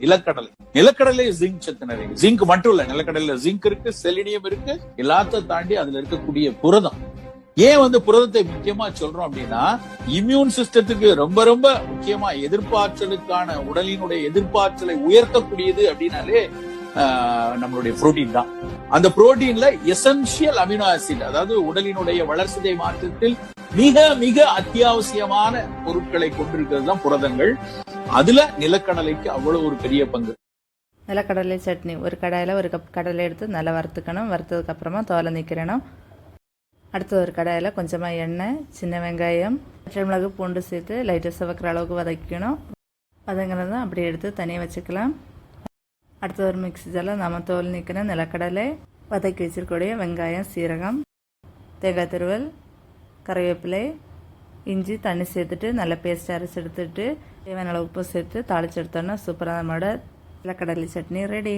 நிலக்கடலை. நிலக்கடலை ஜிங்க் சத்து நிறைய. ஜிங்க் மட்டும் இல்ல நிலக்கடலையில ஜிங்க் இருக்கு செலினியம் இருக்கு எல்லாத்தையும் தாண்டி அதுல இருக்கக்கூடிய புரதம். ஏன் வந்து புரதத்தை முக்கியமா சொல்றோம் அப்படின்னா இம்யூன் சிஸ்டத்துக்கு ரொம்ப ரொம்ப முக்கியமா எதிர்ப்பாற்றலுக்கான உடலினுடைய எதிர்ப்பாற்றலை உயர்த்தக்கூடியது அப்படின்னாலே ஆஹ், நம்மளுடைய புரோட்டீன் தான். அந்த புரோட்டீன்ல எசென்சியல் அமினோ ஆசிட் அதாவது உடலினுடைய வளர்சிதை மாற்றத்தில் மிக மிக அத்தியாவசியமான பொருட்களை கொண்டிருக்கிறது தான் புரதங்கள். அதுல நிலக்கடலைக்கு அவ்வளவு ஒரு பெரிய பங்கு. நிலக்கடலை சட்னி ஒரு கடாயில் ஒரு கப் கடலை எடுத்து நல்லா வறுத்துக்கணும். வறுத்ததுக்கப்புறமா தோலை நிற்கிறணும் அடுத்து ஒரு கடாயில் கொஞ்சமாக எண்ணெய் சின்ன வெங்காயம் பச்சை மிளகு பூண்டு சேர்த்து லைட்டாக சிவக்கிற அளவுக்கு வதக்கணும். வதங்கினதும் அப்படியே எடுத்து தனியாக வச்சுக்கலாம். அடுத்து ஒரு மிக்ஸி ஜாரில் நம்ம தோல் நிற்கிற நிலக்கடலை வதக்கி வச்சிருக்கக்கூடிய வெங்காயம் சீரகம் தேங்காய் திருவல் கறிவேப்பிலை இஞ்சி தண்ணி சேர்த்துட்டு நல்லா பேஸ்ட் அரைச்சி எடுத்துட்டு தேவையான அளவு உப்பு சேர்த்து தாளிச்சு எடுத்தோன்னா சூப்பராக நம்மளோட நிலக்கடலை சட்னி ரெடி